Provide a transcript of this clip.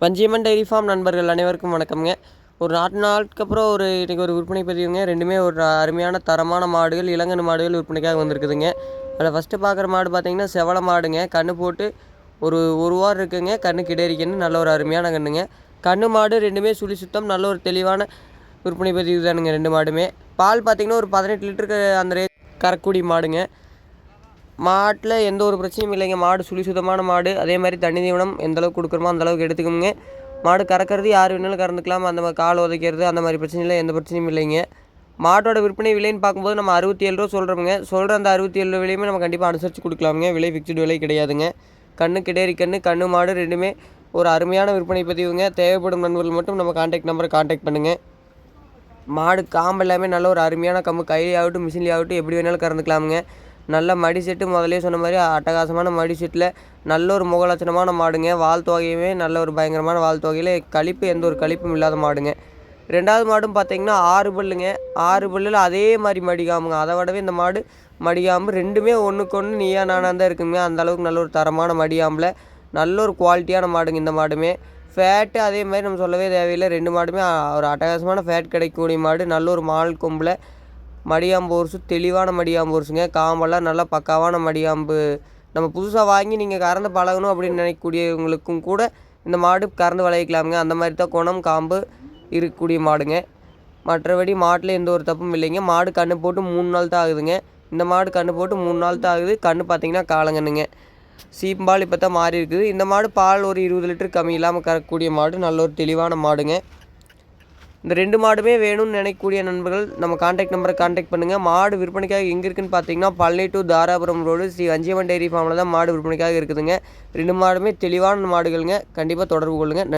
பஞ்சியம்மன் dairy farm நண்பர்கள் அனைவருக்கும் வணக்கம்ங்க. ஒரு நாட்டு நாளுக்கு அப்புறம் ஒரு இன்றைக்கி ஒரு விற்பனை பதிவுங்க. ரெண்டுமே ஒரு அருமையான தரமான மாடுகள் இளங்கன் மாடுகள் விற்பனைக்காக வந்திருக்குதுங்க. அதில் ஃபஸ்ட்டு பார்க்குற மாடு பார்த்தீங்கன்னா செவல மாடுங்க. கன்று போட்டு ஒரு ஒரு வாரம் இருக்குங்க. கன்று கிடேரிக்கன்னு நல்ல ஒரு அருமையான கன்றுங்க கன்று மாடு ரெண்டுமே சுழி சுத்தம் நல்ல ஒரு தெளிவான விற்பனை பதிவு தானுங்க ரெண்டு மாடுமே. பால் பார்த்தீங்கன்னா ஒரு பதினெட்டு லிட்டருக்கு அந்த ரே கறக்கூடிய மாடுங்க. மாட்டில் எந்த ஒரு பிரச்சனையும் இல்லைங்க. மாடு சுழி சுத்தமான மாடு. அதே மாதிரி தண்ணி தீவனம் எந்த அளவுக்கு கொடுக்குறோமோ அந்த அளவுக்கு எடுத்துக்கோங்க மாடு கறக்கிறது யார் வேணாலும் கறந்துக்கலாம். அந்த மாதிரி கால் உதைக்கிறது அந்த மாதிரி பிரச்சனையில் எந்த பிரச்சனையும் இல்லைங்க. மாட்டோட விற்பனை விலைன்னு பார்க்கும்போது நம்ம அறுபத்தி ஏழு ரூபா சொல்கிறோமுங்க சொல்கிற அந்த அறுபத்தி ஏழு விலையுமே நம்ம கண்டிப்பாக அனுசரித்து கொடுக்கலாமுங்க. விலை ஃபிக்ஸ்டு விலை கிடையாதுங்க. கண்ணு கிடேரி கண்ணு கண்ணு மாடு ரெண்டுமே ஒரு அருமையான விற்பனை பதிவுங்க. தேவைப்படும் நண்பர்கள் மட்டும் நம்ம கான்டாக்ட் நம்பரை காண்டாக்ட் பண்ணுங்கள் மாடு காம்பு எல்லாமே நல்ல ஒரு அருமையான கம்பு. கையிலாகட்டும் மிஷின்லேயாகட்டும் எப்படி வேணாலும் கறந்துக்கலாமுங்க. நல்ல மடி செட்டு. முதலே சொன்ன மாதிரி அட்டகாசமான மடி செட்டில் நல்ல ஒரு முகலட்சணமான மாடுங்க. வால் தொகையுமே நல்ல ஒரு பயங்கரமான வால் தொகையில் கழிப்பு எந்த ஒரு கழிப்பும் இல்லாத மாடுங்க. ரெண்டாவது மாடும் பார்த்தீங்கன்னா ஆறு பல்லுங்க. ஆறு பல்லில் அதே மாதிரி மடிகாமுங்க அதை விடவே இந்த மாடு மடிகாம்பு ரெண்டுமே ஒன்றுக்கு ஒன்று நீயா நானாக தான் இருக்குங்க. அந்த அளவுக்கு நல்ல ஒரு தரமான மடியாம்பில் நல்ல ஒரு குவாலிட்டியான மாடுங்க இந்த மாடுமே. ஃபேட்டு அதே மாதிரி நம்ம சொல்லவே தேவையில்லை. ரெண்டு மாடுமே ஒரு அட்டகாசமான ஃபேட் கிடைக்கக்கூடிய மாடு. நல்ல ஒரு மால் கொம்பில் மடியாம்பு ஒருசு தெளிவான மடியாம்பு ஒருசுங்க காம்பெல்லாம் நல்லா பக்காவான மடியாம்பு. நம்ம புதுசாக வாங்கி நீங்கள் கறந்து பழகணும் அப்படின்னு நினைக்கக்கூடியவங்களுக்கும் கூட இந்த மாடு கறந்து விளைவிக்கலாமுங்க அந்த மாதிரி தான் குணம் காம்பு இருக்கக்கூடிய மாடுங்க. மற்றபடி மாட்டில் எந்த ஒரு தப்பும் இல்லைங்க. மாடு கன்று போட்டு மூணு நாள் தான் ஆகுதுங்க. இந்த மாடு கன்று போட்டு மூணு நாள் தான் ஆகுது. கன்று பார்த்தீங்கன்னா காலங்கன்னுங்க சீம்பால் இப்போ தான் மாறி இருக்குது. இந்த மாடு பால் ஒரு இருபது லிட்டர் கம்மி இல்லாமல் கறக்கக்கூடிய மாடு. நல்ல ஒரு தெளிவான மாடுங்க. இந்த ரெண்டு மாடுமே வேணும்னு நினைக்கக்கூடிய நண்பர்கள் நம்ம காண்டாக்ட் நம்பரை காண்டாக்ட் பண்ணுங்கள் மாடு விற்பனைக்காக எங்கே இருக்குன்னு பார்த்தீங்கன்னா Palani to Dharapuram road Sri Vanchiyamman dairy ஃபார்மில் தான் மாடு விற்பனைக்காக இருக்குதுங்க. ரெண்டு மாடுமே தெளிவான மாடுகளுங்க. கண்டிப்பாக தொடர்பு கொள்ளுங்கள்